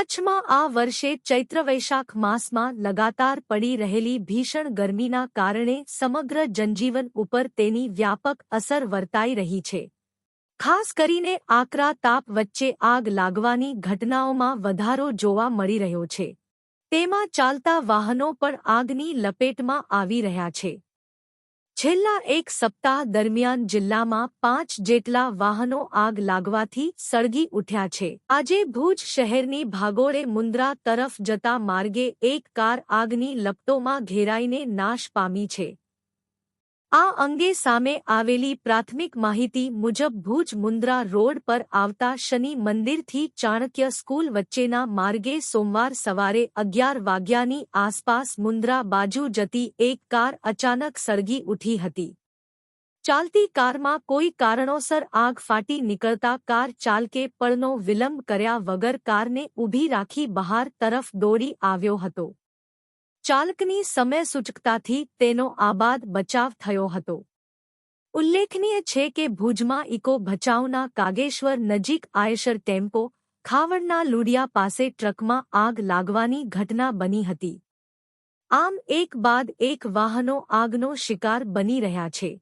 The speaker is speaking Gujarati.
કચ્છમાં આ વર્ષે ચૈત્ર વૈશાખ માસમાં લગાતાર પડી રહેલી ભીષણ ગરમીના કારણે સમગ્ર જનજીવન ઉપર તેની વ્યાપક અસર વર્તાઈ રહી છે. ખાસ કરીને આકરા તાપ વચ્ચે આગ લાગવાની ઘટનાઓમાં વધારો જોવા મળી રહ્યો છે. તેમાં ચાલતા વાહનો પણ આગની લપેટમાં આવી રહ્યા છે. છેલ્લા એક સપ્તાહ દરમિયાન જિલ્લામાં પાંચ જેટલા વાહનો આગ લાગવાથી સળગી ઉઠ્યા છે. આજે ભુજ શહેરની ભાગોળે મુન્દ્રા તરફ જતા માર્ગે એક કાર આગની લપટોમાં ઘેરાઈને નાશ પામી છે. આ અંગે સામે આવેલી પ્રાથમિક માહિતી મુજબ ભુજ મુન્દ્રા રોડ પર આવતા શનિ મંદિરથી ચાણક્ય સ્કૂલ વચ્ચેના માર્ગે સોમવાર સવારે અગિયાર વાગ્યાની આસપાસ મુન્દ્રા બાજુ જતી એક કાર અચાનક સળગી ઉઠી હતી. ચાલતી કારમાં કોઈ કારણોસર આગ ફાટી નીકળતા કાર ચાલકે પળનો વિલંબ કર્યા વગર કારને ઊભી રાખી બહાર તરફ દોડી આવ્યો હતો. ચાલકની સમય સૂચકતાથી તેનો આબાદ બચાવ થયો હતો. ઉલ્લેખનીય છે કે ભુજમાં ઇકો ભચાઉના કાગેશ્વર નજીક આયશર ટેમ્પો ખાવડના લુડિયા પાસે ટ્રકમાં આગ લાગવાની ઘટના બની હતી. આમ એક બાદ એક વાહનો આગનો શિકાર બની રહ્યા છે.